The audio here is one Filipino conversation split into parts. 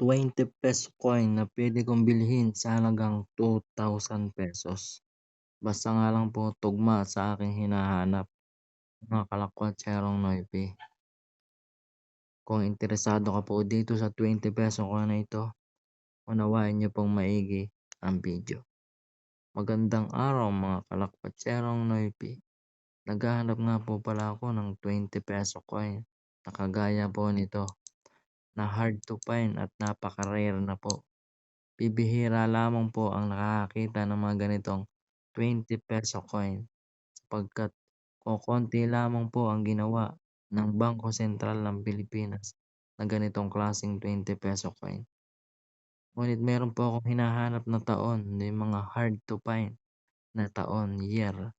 20 coin na pwede kong bilhin sa halagang ₱2,000. Basta nga lang po tugma sa aking hinahanap, mga kalakwatserong Noype. Kung interesado ka po dito sa ₱20 coin na ito, unawain niyo pong maigi ang video. Magandang araw mga kalakwatserong Noype. Naghahanap nga po pala ako ng ₱20 coin na kagaya po nito na hard to find at napaka-rare na po. Bibihira lamang po ang nakakakita ng mga ganitong ₱20 coin sapagkat kokonti lamang po ang ginawa ng Bangko Sentral ng Pilipinas na ganitong klaseng ₱20 coin. Ngunit meron po akong hinahanap na taon, yung mga hard to find na taon, year.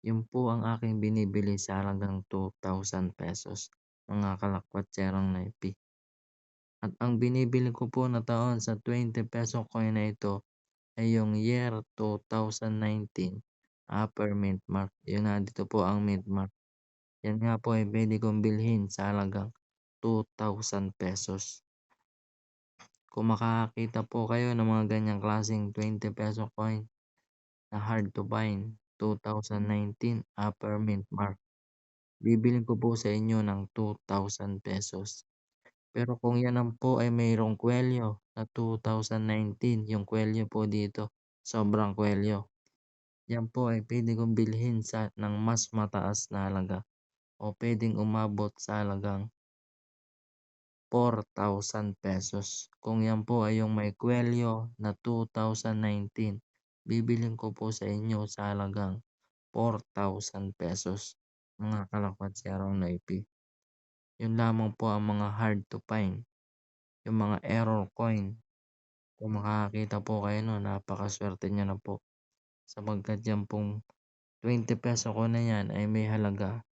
Yun po ang aking binibili sa halagang ₱2,000 mga kalakwatserong Noype. At ang binibili ko po na taon sa ₱20 coin na ito ay yung year 2019, upper mint mark. Yun nga dito po ang mint mark. Yan nga po ay pwede kong bilhin sa halagang ₱2,000. Kung makakakita po kayo ng mga ganyang klaseng ₱20 coin na hard to find, 2019 upper mint mark, bibilhin ko po sa inyo ng ₱2,000. Pero kung yan naman po ay mayroong kwelyo na 2019, yung kwelyo po dito, sobrang kwelyo. Yan po ay pwede kong bilhin sa ng mas mataas na halaga o pwedeng umabot sa halagang ₱4,000. Kung yan po ay yung may kwelyo na 2019, bibilhin ko po sa inyo sa halagang ₱4,000 mga kalakwatserong Noype. Yun lamang po ang mga hard to find, yung mga error coin. Kung makakakita po kayo nun, napakaswerte niyo na po sapagkat yan pong ₱20 coin na yan ay may halaga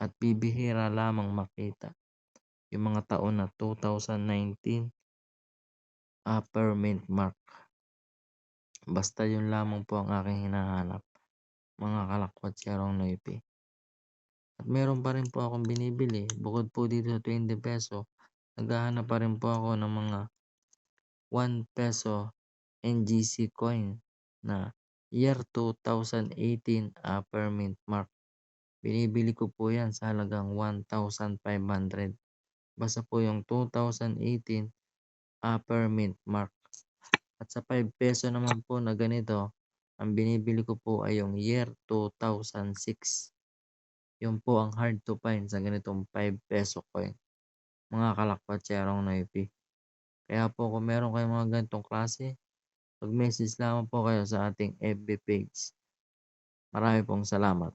at bibihira lamang makita. Yung mga taon na 2019, upper mint mark. Basta yun lamang po ang aking hinahanap, mga kalakwatserong Noype. At meron pa rin po akong binibili bukod po dito sa ₱20, naghahanap pa rin po ako ng mga ₱1 NGC coin na year 2018, upper mint mark. Binibili ko po yan sa halagang ₱1,500. Basta po yung 2018, upper mint mark. At sa ₱5 naman po na ganito, ang binibili ko po ay yung year 2006. Yun po ang hard to find sa ganitong ₱5 coin, mga kalakwatserong Noype. Kaya po kung meron kayong mga ganitong klase, mag-message lamang po kayo sa ating FB page. Marami pong salamat.